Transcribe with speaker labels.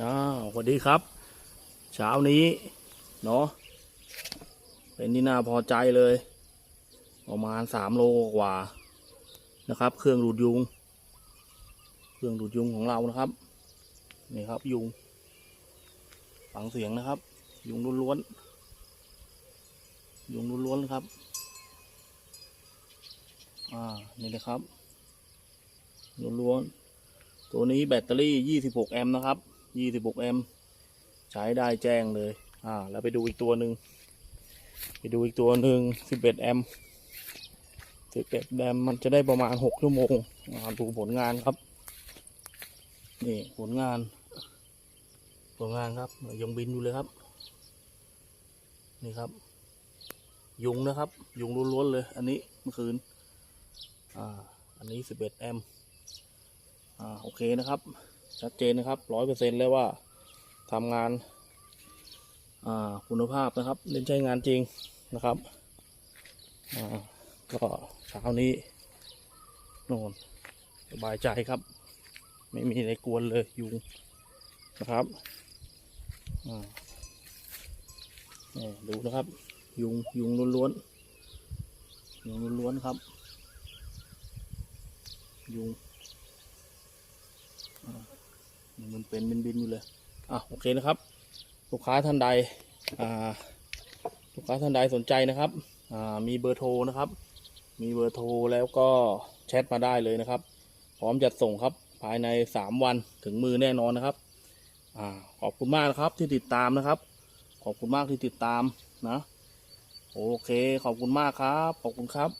Speaker 1: อ่าสวัสดีครับ เช้านี้เนาะเป็นที่น่าพอใจเลย ประมาณสามโลกว่านะครับ เครื่องดูดยุง เครื่องดูดยุงของเรานะครับ นี่ครับยุง ฟังเสียงนะครับ ยุงล้วนๆยุงล้วนๆครับอ่านี่นะครับล้วนๆตัวนี้แบตเตอรี่ 26 แอมป์นะครับ 26แอมป์ใช้ได้แจ้งเลย อ่า แล้วไปดูอีกตัวหนึ่ง ไปดูอีกตัวหนึ่ง11แอมป์11แอมป์มันจะได้ประมาณ 6 ชั่วโมงอ่าดูผลงานครับ นี่ผลงาน ผลงานครับ ยังบินอยู่เลยครับ นี่ครับ ยุงนะครับ ยุงล้วนๆเลย อันนี้เมื่อคืน อ่า อันนี้ 11แอมป์อ่า โอเคนะครับ ชัดเจนนะครับร้อยเปอร์เซ็นต์เลยว่าทำงานคุณภาพนะครับเล่นใช้งานจริงนะครับก็เช้านี้โน่นสบายใจครับ ไม่มีอะไรกวนเลยยุงนะครับดูนะครับ ยุงยุงล้วนๆยุงล้วนๆครับ ยุง มันเป็นบินบินอยู่เลยอะโอเคนะครับ ลูกค้าท่านใดอ่าลูกค้าท่านใดสนใจนะครับอ่ามีเบอร์โทรนะครับ มีเบอร์โทรแล้วก็แชทมาได้เลยนะครับ พร้อมจัดส่งครับภายในสามวันถึงมือแน่นอนนะครับอ่าขอบคุณมากนะครับที่ติดตามนะครับ ขอบคุณมากที่ติดตามนะ โอเค ขอบคุณมากครับ ขอบคุณครับ